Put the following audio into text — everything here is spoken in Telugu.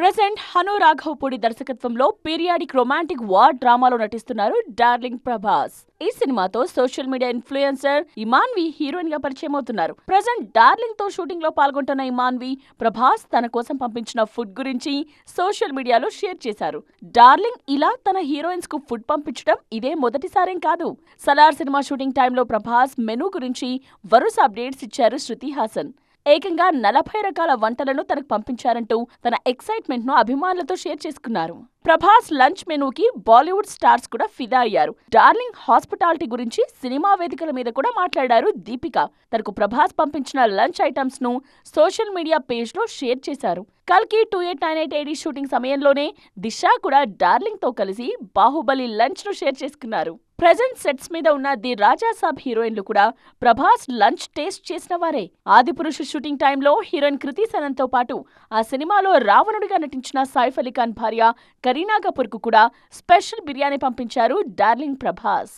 ప్రెసెంట్ హను రాఘవపూడి దర్శకత్వంలో పీరియాడిక్ రొమాంటిక్ వార్ డ్రామాలో నటిస్తున్నారు డార్లింగ్ ప్రభాస్. ఈ సినిమాతో సోషల్ మీడియా ఇన్ఫ్లుయెన్సర్ ఇమాన్వి హీరోయిన్గా పరిచయం అవుతున్నారు. ప్రజెంట్ డార్లింగ్తో షూటింగ్లో పాల్గొంటున్న ఇమాన్వి ప్రభాస్ తన కోసం పంపించిన ఫుడ్ గురించి సోషల్ మీడియాలో షేర్ చేశారు. డార్లింగ్ ఇలా తన హీరోయిన్స్కు ఫుడ్ పంపించడం ఇదే మొదటిసారేం కాదు. సలార్ సినిమా షూటింగ్ టైంలో ప్రభాస్ మెనూ గురించి వరుస అప్డేట్స్ ఇచ్చారు శృతి హాసన్. ఏకంగా నలభై రకాల వంటలను తనకు పంపించారంటూ తన ఎక్సైట్మెంట్ను అభిమానులతో షేర్ చేసుకున్నారు. ప్రభాస్ లంచ్ మెనూకి బాలీవుడ్ స్టార్స్ కూడా ఫిదా అయ్యారు. డార్లింగ్ హాస్పిటాలిటీ గురించి సినిమా వేదికల మీద కూడా మాట్లాడారు దీపిక. తనకు ప్రభాస్ పంపించిన లంచ్ ఐటమ్స్ను సోషల్ మీడియా పేజ్లో షేర్ చేశారు. కల్కి two eight nine eight AD shooting సమయంలోనే దిశ కూడా డార్లింగ్తో కలిసి బాహుబలి లంచ్ను షేర్ చేసుకున్నారు. ప్రెజెంట్ సెట్స్ మీద ఉన్న ది రాజా సాబ్ హీరోయిన్లు కూడా ప్రభాస్ లంచ్ టేస్ట్ చేసిన వారే. ఆదిపురుషు షూటింగ్ టైంలో హీరోయిన్ కృతి సనంతో తో పాటు ఆ సినిమాలో రావణుడిగా నటించిన సైఫ్ అలీ ఖాన్ భార్య కరీనా కపూర్కు కూడా స్పెషల్ బిర్యానీ పంపించారు డార్లింగ్ ప్రభాస్.